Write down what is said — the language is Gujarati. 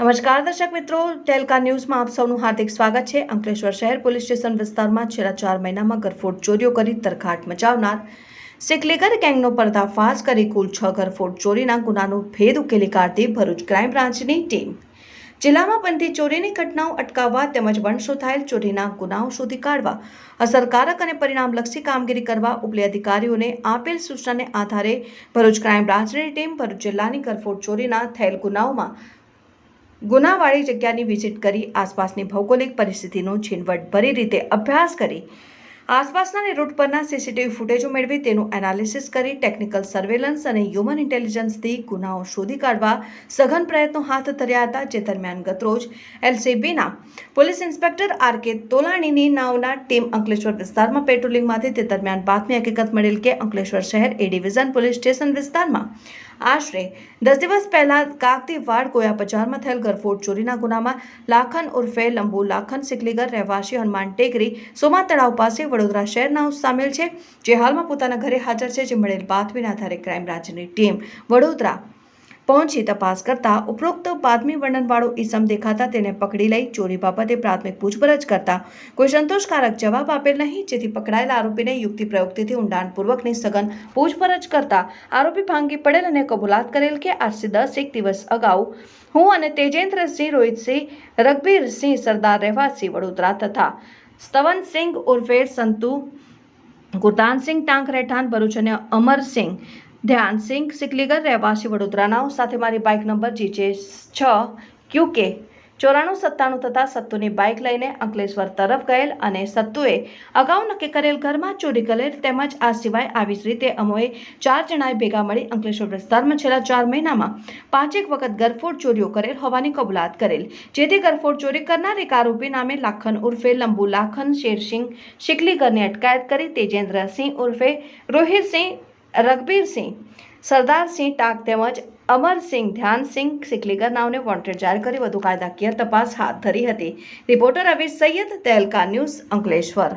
નમસ્કાર દર્શક મિત્રો, ટેલકા ન્યૂઝમાં આપ સૌનું હાર્દિક સ્વાગત છે. અંકલેશ્વર શહેર પોલીસ સ્ટેશન વિસ્તારમાં છેલ્લા ચાર મહિનામાં ગરફોડ ચોરીઓ કરી તરખાટ મચાવનાર સિકલેગર ગેંગનો પર્દાફાશ કરી કુલ છ ગરફોડ ચોરીના ગુનાનો ભેદ ઉકેલી કાઢતી ભરૂચ ક્રાઇમ બ્રાન્ચની ટીમ. જિલ્લામાં બનતી ચોરીની ઘટનાઓ અટકાવવા તેમજ વંશો થયેલ ચોરીના ગુનાઓ શોધી કાઢવા, અસરકારક અને પરિણામલક્ષી કામગીરી કરવા ઉપલે અધિકારીઓને આપેલ સૂચનાને આધારે ભરૂચ ક્રાઇમ બ્રાન્ચની ટીમ ભરૂચ જિલ્લાની ગરફોડ ચોરીના થયેલ ગુનાઓમાં ગુનાવાળી જગ્યાની વિઝિટ કરી આસપાસની ભૌગોલિક પરિસ્થિતિનો ઝીણવટભરી રીતે અભ્યાસ કરી આસપાસના રૂટ પરના સીસીટીવી ફૂટેજો મેળવી તેનું એનાલિસિસ કરી ટેકનિકલ સર્વેલન્સ અને હ્યુમન ઇન્ટેલિજન્સથી ગુનાઓ શોધી કાઢવા સઘન પ્રયત્નો હાથ ધર્યા હતા, જે દરમિયાન ગતરોજ એલસીબીના police inspector R K તોલાણીની નાવના team Ankleshwar વિસ્તારમાં પેટ્રોલિંગમાંથી તે દરમિયાન બાતમી હકીકત મળેલ કે અંકલેશ્વર શહેર એ ડિવિઝન પોલીસ સ્ટેશન વિસ્તારમાં આશરે દસ દિવસ પહેલા કાકતીવાડ કોયા બજારમાં થયેલ ગરફોડ ચોરીના ગુનામાં લાખન ઉર્ફે લંબુ લાખન સિકલીગર રહેવાસી હનુમાન ટેકરી સોમા તળાવ પાસે વડોદરા શહેરના સામેલ છે, જે હાલમાં પોતાના ઘરે હાજર છે, જે મળેલ બાતમીના આધારે ક્રાઇમ બ્રાન્ચની ટીમ વડોદરા પહોંચી તપાસ કરતા ઉપરોક્ત બાતમી વર્ણનવાળો ઈસમ દેખાતા તેને પકડી લઈ ચોરી બાબતે પ્રાથમિક પૂછપરછ કરતા કોઈ સંતોષકારક જવાબ આપેલ નહીં, જેથી પકડાયેલા આરોપીને યુક્તિ પ્રયુક્તિથી ઊંડાણપૂર્વકની સઘન પૂછપરછ કરતા આરોપી ભાંગી પડેલ અને કબૂલાત કરેલ કે આજથી દસ એક દિવસ અગાઉ હું અને તેજેન્દ્રસિંહ, રોહિતસિંહ, રઘબીરસિંહ સરદાર રહેવાસી વડોદરા તથા સ્તવનસિંહ ઉર્ફે સંતુ ગુરદાનસિંહ ટાંક રહેઠાણ, ભરૂચ અને અમરસિંહ ધ્યાનસિંહ સિકલીગર, રહેવાસી વડોદરાના. સાથે મારી બાઇક નંબર જીજે છ ક્યુકે ચોરાણું સત્તાણું તથા સત્તુની બાઇક લઈને અંકલેશ્વર તરફ ગયેલ અને સત્તુએ અગાઉ નક્કી કરેલ ઘરમાં ચોરી કરેલ તેમજ આ સિવાય આવી જ રીતે અમોએ ચાર જણાએ ભેગા મળી અંકલેશ્વર વિસ્તારમાં છેલ્લા ચાર મહિનામાં પાંચેક વખત ગરફોડ ચોરીઓ કરેલ હોવાની કબૂલાત કરેલ. જેથી ગરફોડ ચોરી કરનાર એક આરોપી નામે લાખન ઉર્ફે લંબુ લાખન શેરસિંહ શિકલીગરની અટકાયત કરી તેજેન્દ્રસિંહ ઉર્ફે રોહિતસિંહ રઘબીરસિંહ સરદારસિંહ ટાંક તેમજ અમરસિંહ ધ્યાનસિંહ સિકલીગર નામને વોન્ટેડ જાહેર કરી વધુ કાયદાકીય તપાસ હાથ ધરી હતી. રિપોર્ટર અવિશ સૈયદ તેલકા ન્યૂઝ અંકલેશ્વર.